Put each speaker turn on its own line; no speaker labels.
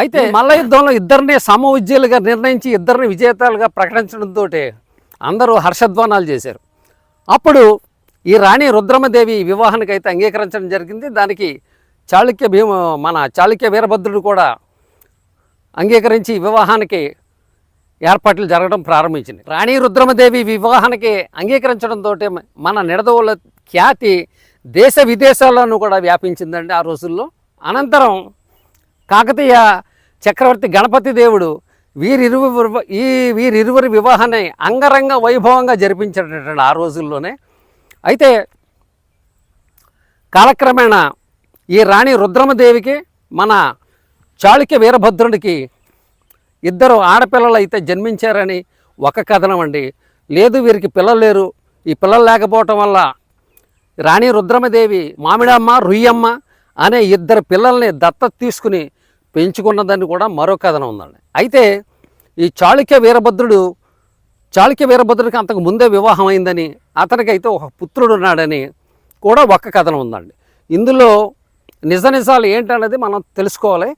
అయితే మల్ల యుద్ధంలో ఇద్దరిని సమ నిర్ణయించి ఇద్దరిని విజేతలుగా ప్రకటించడంతో అందరూ హర్షధ్వానాలు చేశారు. అప్పుడు ఈ రాణి రుద్రమదేవి వివాహానికి అయితే అంగీకరించడం జరిగింది. దానికి చాళుక్య భీమ మన చాళుక్య వీరభద్రుడు కూడా అంగీకరించి వివాహానికి ఏర్పాట్లు జరగడం ప్రారంభించింది. రాణి రుద్రమదేవి వివాహానికి అంగీకరించడంతో మన నిడదవుల ఖ్యాతి దేశ విదేశాల్లోనూ కూడా వ్యాపించిందండి ఆ రోజుల్లో. అనంతరం కాకతీయ చక్రవర్తి గణపతి దేవుడు వీరిరువు ఈ వీరిరువురి వివాహాన్ని అంగరంగ వైభవంగా జరిపించేటటువంటి ఆ రోజుల్లోనే. అయితే కాలక్రమేణా ఈ రాణి రుద్రమదేవికి మన చాళుక్య వీరభద్రుడికి ఇద్దరు ఆడపిల్లలు అయితే జన్మించారని ఒక కథనం అండి. లేదు వీరికి పిల్లలు లేరు. ఈ పిల్లలు లేకపోవటం వల్ల రాణి రుద్రమదేవి మామిడమ్మ రుయ్యమ్మ అనే ఇద్దరు పిల్లల్ని దత్తత తీసుకుని పెంచుకున్నదని కూడా మరో కథనం ఉందండి. అయితే ఈ చాళుక్య వీరభద్రుడు చాళుక్య వీరభద్రుడికి అంతకు ముందే వివాహం అయిందని అతనికి అయితే ఒక పుత్రుడు ఉన్నాడని కూడా ఒక కథనం ఉందండి. ఇందులో నిజ నిజాలు ఏంటనేది మనం తెలుసుకోవాలి.